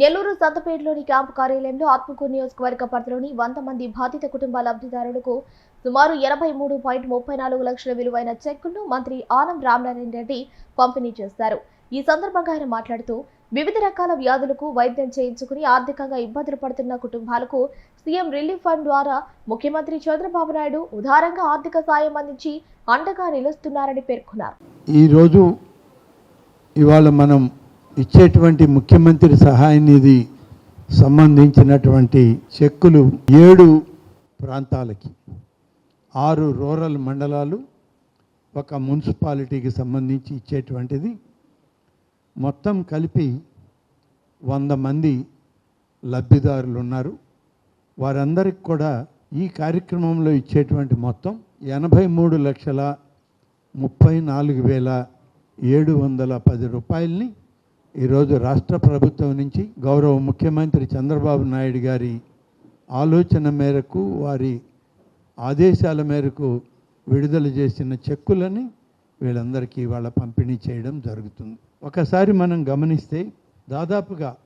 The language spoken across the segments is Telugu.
నెల్లూరు సంతపేటలోని క్యాంపు కార్యాలయంలో ఆత్మకూరు నియోజకవర్గ పరిధిలోని వంద మంది బాధిత కుటుంబ లబ్ధిదారులకు సుమారు ఎనభై మూడు పాయింట్ ముప్పై నాలుగు లక్షల విలువైన చెక్కులను మంత్రి ఆనం రామనారాయణ రెడ్డి పంపిణీ చేశారు. ఈ సందర్భంగా ఆయన మాట్లాడుతూ వివిధ రకాల వ్యాధులకు వైద్యం చేయించుకుని ఆర్థికంగా ఇబ్బందులు పడుతున్న కుటుంబాలకు సీఎం రిలీఫ్ ఫండ్ ద్వారా ముఖ్యమంత్రి చంద్రబాబు నాయుడు ఉదారంగా ఆర్థిక సాయం అందించి అండగా నిలుస్తున్నారని పేర్కొన్నారు. ఈరోజు ఇవాళ మనం ఇచ్చేటువంటి ముఖ్యమంత్రి సహాయ నిధి సంబంధించినటువంటి చెక్కులు ఏడు ప్రాంతాలకి ఆరు రూరల్ మండలాలు ఒక మున్సిపాలిటీకి సంబంధించి ఇచ్చేటువంటిది. మొత్తం కలిపి వంద మంది లబ్ధిదారులు ఉన్నారు వారందరికి కూడా ఈ కార్యక్రమంలో ఇచ్చేటువంటి మొత్తం ఎనభై మూడు లక్షల ముప్పై నాలుగు వేల ఏడు వందల పది రూపాయలని ఈరోజు రాష్ట్ర ప్రభుత్వం నుంచి గౌరవ ముఖ్యమంత్రి చంద్రబాబు నాయుడు గారి ఆలోచన మేరకు వారి ఆదేశాల మేరకు విడుదల చేసిన చెక్కులని వీళ్ళందరికీ వాళ్ళ పంపిణీ చేయడం జరుగుతుంది. ఒకసారి మనం గమనిస్తే దాదాపుగా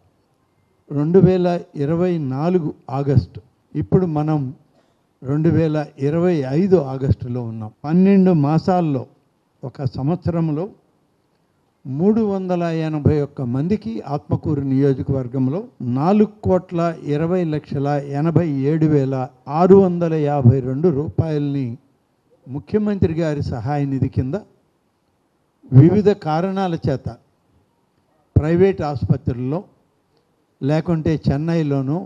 రెండు వేల ఇరవై నాలుగు ఆగస్టు ఇప్పుడు మనం రెండు వేల ఇరవై ఐదు ఆగస్టులో ఉన్నాం. పన్నెండు మాసాల్లో ఒక సంవత్సరంలో మూడు వందల ఎనభై ఒక్క మందికి ఆత్మకూరు నియోజకవర్గంలో నాలుగు కోట్ల ఇరవై లక్షల ఎనభై ఏడు వేల ఆరు వందల యాభై రెండు రూపాయలని ముఖ్యమంత్రి గారి సహాయ నిధి కింద వివిధ కారణాల చేత ప్రైవేట్ ఆసుపత్రుల్లో లేకుంటే చెన్నైలోనో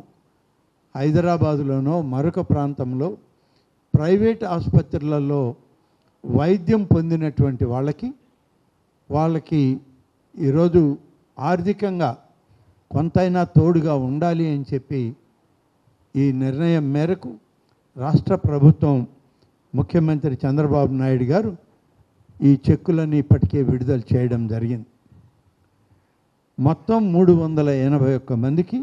హైదరాబాదులోనో మరొక ప్రాంతంలో ప్రైవేట్ ఆసుపత్రులలో వైద్యం పొందినటువంటి వాళ్ళకి వాళ్ళకి ఈరోజు ఆర్థికంగా కొంతైనా తోడుగా ఉండాలి అని చెప్పి ఈ నిర్ణయం మేరకు రాష్ట్ర ప్రభుత్వం ముఖ్యమంత్రి చంద్రబాబు నాయుడు గారు ఈ చెక్కులన్నీ ఇప్పటికే విడుదల చేయడం జరిగింది. మొత్తం మూడు వందల ఎనభై ఒక్క మందికి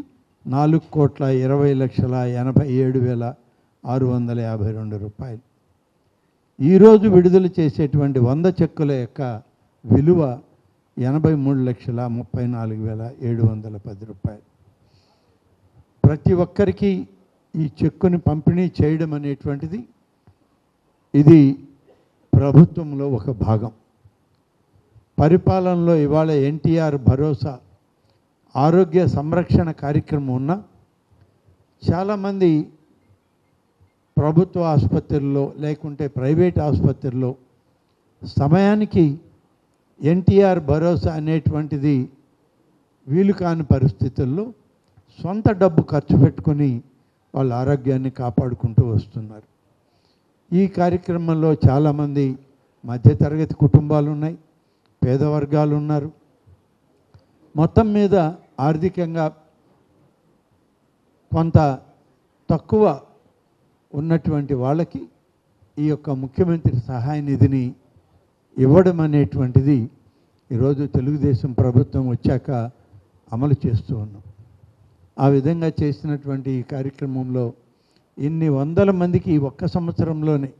నాలుగు కోట్ల ఇరవై లక్షల ఎనభై ఏడు వేల ఆరు వందల యాభై రెండు రూపాయలు. ఈరోజు విడుదల చేసేటువంటి వంద చెక్కుల యొక్క విలువ ఎనభై మూడు లక్షల ముప్పై నాలుగు వేల ఏడు వందల పది రూపాయలు. ప్రతి ఒక్కరికి ఈ చెక్కుని పంపిణీ చేయడం అనేటువంటిది ఇది ప్రభుత్వంలో ఒక భాగం. పరిపాలనలో ఇవాళ ఎన్టీఆర్ భరోసా ఆరోగ్య సంరక్షణ కార్యక్రమం ఉన్న చాలామంది ప్రభుత్వ ఆసుపత్రుల్లో లేకుంటే ప్రైవేట్ ఆసుపత్రుల్లో సమయానికి ఎన్టీఆర్ భరోసా అనేటువంటిది వీలు కాని పరిస్థితుల్లో సొంత డబ్బు ఖర్చు పెట్టుకొని వాళ్ళ ఆరోగ్యాన్ని కాపాడుకుంటూ వస్తున్నారు. ఈ కార్యక్రమంలో చాలామంది మధ్యతరగతి కుటుంబాలు ఉన్నాయి పేద వర్గాలు ఉన్నారు. మొత్తం మీద ఆర్థికంగా కొంత తక్కువ ఉన్నటువంటి వాళ్ళకి ఈ యొక్క ముఖ్యమంత్రి సహాయ నిధిని ఇవ్వడం అనేటువంటిది ఈరోజు తెలుగుదేశం ప్రభుత్వం వచ్చాక అమలు చేస్తూ ఉన్నాం. ఆ విధంగా చేసినటువంటి ఈ కార్యక్రమంలో ఇన్ని వందల మందికి ఒక్క సంవత్సరంలోనే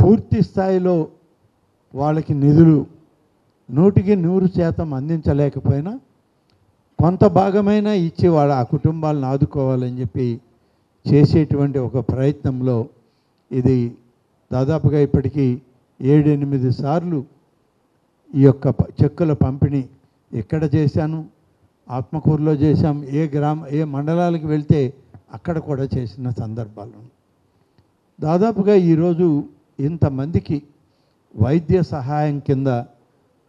పూర్తి స్థాయిలో వాళ్ళకి నిధులు నూటికి నూరు శాతం అందించలేకపోయినా కొంత భాగమైనా ఇచ్చి వాళ్ళ ఆ కుటుంబాలను ఆదుకోవాలని చెప్పి చేసేటువంటి ఒక ప్రయత్నంలో ఇది దాదాపుగా ఇప్పటికీ ఏడెనిమిది సార్లు ఈ యొక్క చెక్కుల పంపిణీ ఎక్కడ చేశాను? ఆత్మకూరులో చేశాం. ఏ గ్రామ ఏ మండలాలకు వెళ్తే అక్కడ కూడా చేసిన సందర్భాలు. దాదాపుగా ఈరోజు ఇంతమందికి వైద్య సహాయం కింద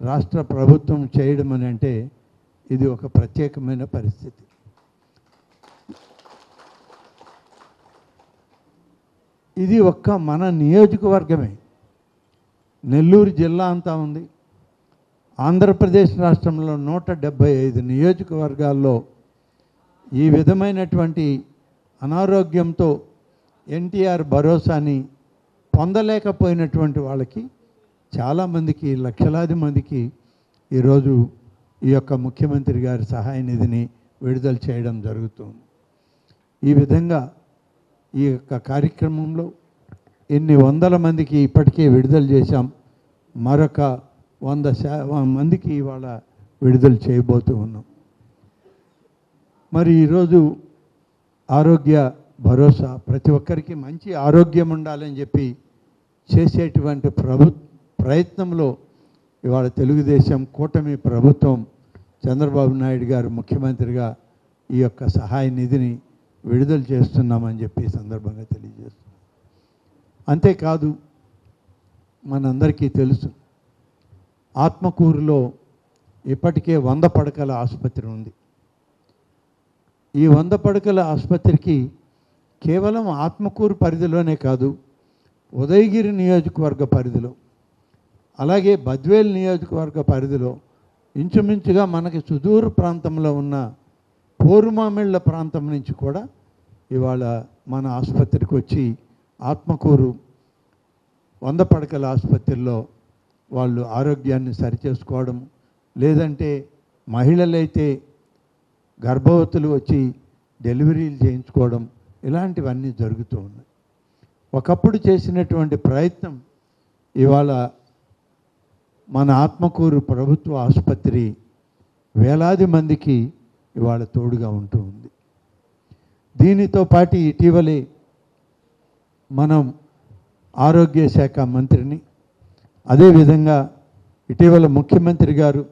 రాష్ట్ర ప్రభుత్వం చేయడం అని అంటే ఇది ఒక ప్రత్యేకమైన పరిస్థితి. ఇది ఒక్క మన నియోజకవర్గమే. నెల్లూరు జిల్లా అంతా ఉంది. ఆంధ్రప్రదేశ్ రాష్ట్రంలో నూట డెబ్భై ఐదు నియోజకవర్గాల్లో ఈ విధమైనటువంటి అనారోగ్యంతో ఎన్టీఆర్ భరోసాని పొందలేకపోయినటువంటి వాళ్ళకి చాలామందికి లక్షలాది మందికి ఈరోజు ఈ యొక్క ముఖ్యమంత్రి గారి సహాయ నిధిని విడుదల చేయడం జరుగుతుంది. ఈ విధంగా ఈ యొక్క కార్యక్రమంలో ఎన్ని వందల మందికి ఇప్పటికే విడుదల చేశాం మరొక వంద శా మందికి ఇవాళ విడుదల చేయబోతూ ఉన్నాం. మరి ఈరోజు ఆరోగ్య భరోసా ప్రతి ఒక్కరికి మంచి ఆరోగ్యం ఉండాలని చెప్పి చేసేటువంటి ప్రభు ప్రయత్నంలో ఇవాళ తెలుగుదేశం కూటమి ప్రభుత్వం చంద్రబాబు నాయుడు గారు ముఖ్యమంత్రిగా ఈ యొక్క సహాయ నిధిని విడుదల చేస్తున్నామని చెప్పి సందర్భంగా తెలియజేస్తున్నాం. అంతేకాదు మనందరికీ తెలుసు ఆత్మకూరులో ఇప్పటికే వంద పడకల ఆసుపత్రి ఉంది. ఈ వంద పడకల ఆసుపత్రికి కేవలం ఆత్మకూరు పరిధిలోనే కాదు ఉదయగిరి నియోజకవర్గ పరిధిలో అలాగే బద్వేల్ నియోజకవర్గ పరిధిలో ఇంచుమించుగా మనకి సుదూర ప్రాంతంలో ఉన్న పోరుమామిళ్ళ ప్రాంతం నుంచి కూడా ఇవాళ మన ఆసుపత్రికి వచ్చి ఆత్మకూరు వంద పడకల ఆసుపత్రిలో వాళ్ళు ఆరోగ్యాన్ని సరిచేసుకోవడం లేదంటే మహిళలైతే గర్భవతులు వచ్చి డెలివరీలు చేయించుకోవడం ఇలాంటివన్నీ జరుగుతూ ఉన్నాయి. ఒకప్పుడు చేసినటువంటి ప్రయత్నం ఇవాళ మన ఆత్మకూరు ప్రభుత్వ ఆసుపత్రి వేలాది మందికి ఇవాళ తోడుగా ఉంటూ ఉంది. దీనితో పాటు ఇటీవలే మనం ఆరోగ్య శాఖ మంత్రిని అదేవిధంగా ఇటీవల ముఖ్యమంత్రి గారు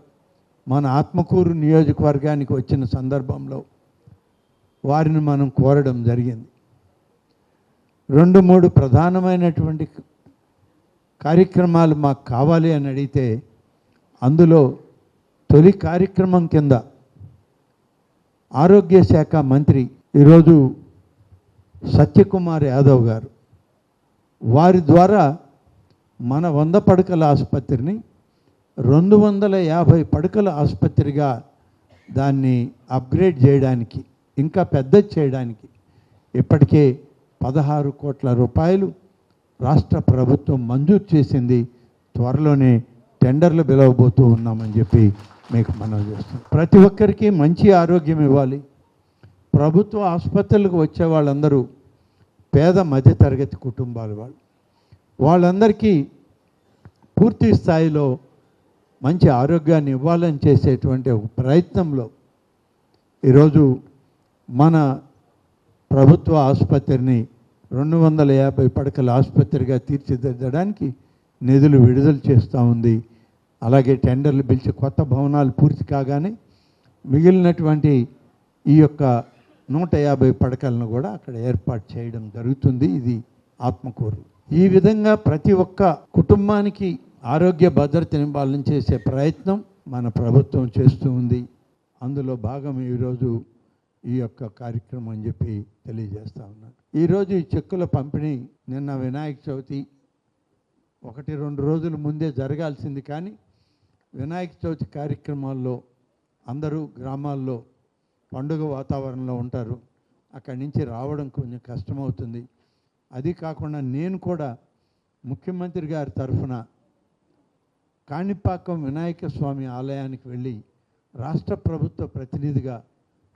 మన ఆత్మకూరు నియోజకవర్గానికి వచ్చిన సందర్భంలో వారిని మనం కోరడం జరిగింది. రెండు మూడు ప్రధానమైనటువంటి కార్యక్రమాలు మాకు కావాలి అని అడిగితే అందులో తొలి కార్యక్రమం కింద ఆరోగ్య శాఖ మంత్రి ఈరోజు సత్యకుమార్ యాదవ్ గారు వారి ద్వారా మన వంద పడకల ఆసుపత్రిని రెండు వందల యాభై పడకల ఆసుపత్రిగా దాన్ని అప్గ్రేడ్ చేయడానికి ఇంకా పెద్ద చేయడానికి ఇప్పటికే పదహారు కోట్ల రూపాయలు రాష్ట్ర ప్రభుత్వం మంజూరు చేసింది. త్వరలోనే టెండర్లు పిలవబోతూ ఉన్నామని చెప్పి మీకు మనం చేస్తాం ప్రతి ఒక్కరికి మంచి ఆరోగ్యం ఇవ్వాలి. ప్రభుత్వ ఆసుపత్రులకు వచ్చే వాళ్ళందరూ పేద మధ్యతరగతి కుటుంబాల వాళ్ళు. వాళ్ళందరికీ పూర్తి స్థాయిలో మంచి ఆరోగ్యాన్ని ఇవ్వాలని చేసేటువంటి ఒక ప్రయత్నంలో ఈరోజు మన ప్రభుత్వ ఆసుపత్రిని రెండు వందల యాభై పడకల ఆసుపత్రిగా తీర్చిదిద్దడానికి నిధులు విడుదల చేస్తూ ఉంది. అలాగే టెండర్లు పిలిచి కొత్త భవనాలు పూర్తి కాగానే మిగిలినటువంటి ఈ యొక్క నూట యాభై పడకలను కూడా అక్కడ ఏర్పాటు చేయడం జరుగుతుంది. ఇది ఆత్మకూరు. ఈ విధంగా ప్రతి ఒక్క కుటుంబానికి ఆరోగ్య భద్రతనివ్వాలని చేసే ప్రయత్నం మన ప్రభుత్వం చేస్తూ ఉంది. అందులో భాగం ఈరోజు ఈ యొక్క కార్యక్రమం అని చెప్పి తెలియజేస్తా ఉన్నాను. ఈరోజు ఈ చెక్కుల పంపిణీ నిన్న వినాయక చవితి ఒకటి రెండు రోజుల ముందే జరగాల్సింది కానీ వినాయక చవితి కార్యక్రమాల్లో అందరూ గ్రామాల్లో పండుగ వాతావరణంలో ఉంటారు. అక్కడి నుంచి రావడం కొంచెం కష్టమవుతుంది. అది కాకుండా నేను కూడా ముఖ్యమంత్రి గారి తరఫున కాణిపాకం వినాయక స్వామి ఆలయానికి వెళ్ళి రాష్ట్ర ప్రభుత్వ ప్రతినిధిగా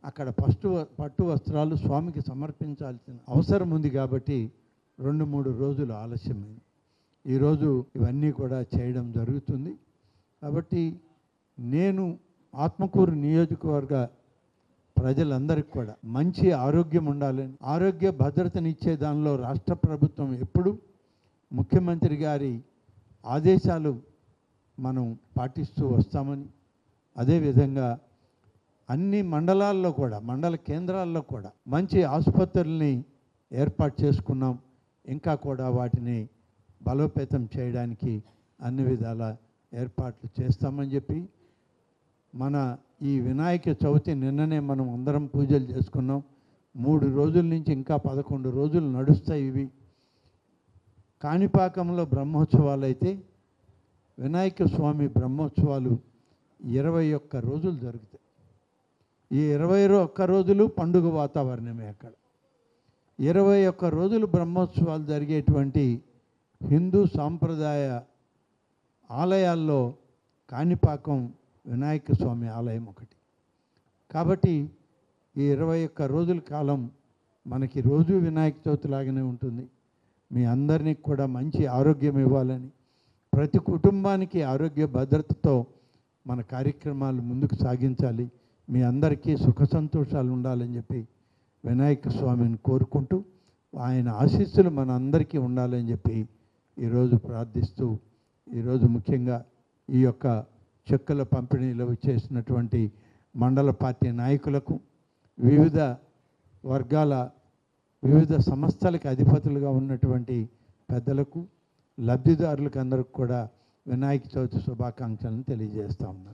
అక్కడ పట్టు పట్టు వస్త్రాలు స్వామికి సమర్పించాల్సిన అవసరం ఉంది కాబట్టి రెండు మూడు రోజులు ఆలస్యమైంది. ఈరోజు ఇవన్నీ కూడా చేయడం జరుగుతుంది. కాబట్టి నేను ఆత్మకూరు నియోజకవర్గ ప్రజలందరికీ కూడా మంచి ఆరోగ్యం ఉండాలని ఆరోగ్య భద్రతనిచ్చే దానిలో రాష్ట్ర ప్రభుత్వం ఎప్పుడు ముఖ్యమంత్రి గారి ఆదేశాలు మనం పాటిస్తూ వస్తామని అదేవిధంగా అన్ని మండలాల్లో కూడా మండల కేంద్రాల్లో కూడా మంచి ఆసుపత్రుల్ని ఏర్పాటు చేసుకున్నాం. ఇంకా కూడా వాటిని బలోపేతం చేయడానికి అన్ని విధాల ఏర్పాట్లు చేస్తామని చెప్పి మన ఈ వినాయక చవితి నిన్ననే మనం అందరం పూజలు చేసుకున్నాం. మూడు రోజుల నుంచి ఇంకా పదకొండు రోజులు నడుస్తాయి ఇవి. కాణిపాకంలో బ్రహ్మోత్సవాలు అయితే వినాయక స్వామి బ్రహ్మోత్సవాలు ఇరవై ఒక్క రోజులు జరుగుతాయి. ఈ ఇరవై ఒక్క రోజులు పండుగ వాతావరణమే అక్కడ. ఇరవై ఒక్క రోజులు బ్రహ్మోత్సవాలు జరిగేటువంటి హిందూ సాంప్రదాయ ఆలయాల్లో కాణిపాకం వినాయక స్వామి ఆలయం ఒకటి. కాబట్టి ఈ ఇరవై ఒక్క రోజుల కాలం మనకి రోజు వినాయక చవితి లాగానే ఉంటుంది. మీ అందరినీ కూడా మంచి ఆరోగ్యం ఇవ్వాలని ప్రతి కుటుంబానికి ఆరోగ్య భద్రతతో మన కార్యక్రమాలు ముందుకు సాగించాలి. మీ అందరికీ సుఖ సంతోషాలు ఉండాలని చెప్పి వినాయక స్వామిని కోరుకుంటూ ఆయన ఆశీస్సులు మన అందరికీ ఉండాలని చెప్పి ఈరోజు ప్రార్థిస్తూ ఈరోజు ముఖ్యంగా ఈ యొక్క చెక్కుల పంపిణీలో చేసినటువంటి మండల పార్టీ నాయకులకు వివిధ వర్గాల వివిధ సంస్థలకు అధిపతులుగా ఉన్నటువంటి పెద్దలకు లబ్ధిదారులకు అందరికి కూడా వినాయక చవితి శుభాకాంక్షలను తెలియజేస్తా ఉన్నాను.